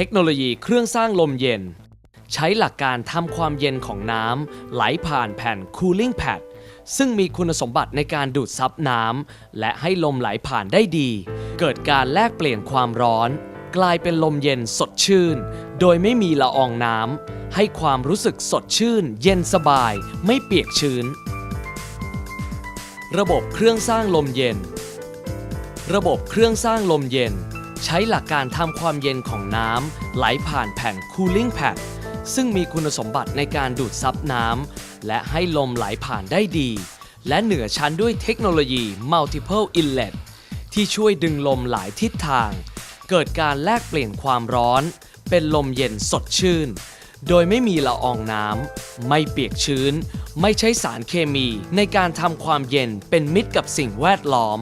เทคโนโลยีเครื่องสร้างลมเย็น ใช้หลักการทำความเย็นของน้ำไหลผ่านแผ่น cooling pad ซึ่งมีคุณสมบัติในการดูดซับน้ำและให้ลมไหลผ่านได้ดี เกิดการแลกเปลี่ยนความร้อน กลายเป็นลมเย็นสดชื่น โดยไม่มีละอองน้ำให้ความรู้สึกสดชื่น เย็นสบาย ไม่เปียกชื้น ระบบเครื่องสร้างลมเย็น ระบบเครื่องสร้างลมเย็น ใช้หลักการทำความเย็นของน้ำไหลผ่านแผ่น cooling pad ซึ่งมีคุณสมบัติในการดูดซับน้ำและให้ลมไหลผ่านได้ดี และเหนือชั้นด้วยเทคโนโลยี multiple inlet ที่ช่วยดึงลมหลายทิศทาง เกิดการแลกเปลี่ยนความร้อน เป็นลมเย็นสดชื่น โดยไม่มีละอองน้ำไม่เปียกชื้น ไม่ใช้สารเคมีในการทำความเย็นเป็นมิตรกับสิ่งแวดล้อม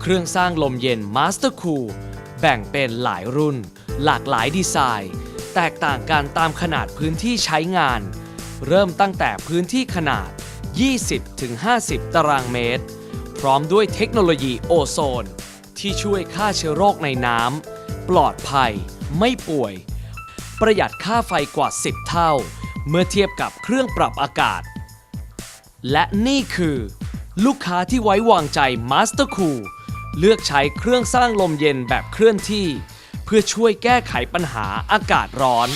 เครื่องสร้างลมเย็น Master Cool แบ่งเป็นหลายรุ่น หลากหลายดีไซน์ แตกต่างกันตามขนาดพื้นที่ใช้งาน เริ่มตั้งแต่พื้นที่ขนาด 20-50 ตารางเมตร พร้อมด้วยเทคโนโลยีโอโซน ที่ช่วยฆ่าเชื้อโรคในน้ำปลอดภัย ไม่ป่วย ประหยัดค่าไฟกว่า 10 เท่า เมื่อเทียบกับเครื่องปรับอากาศ และนี่คือ ลูกค้าที่ไว้วางใจ Master Cool เลือกใช้เครื่องสร้างลมเย็นแบบเคลื่อนที่ เพื่อช่วยแก้ไขปัญหาอากาศร้อน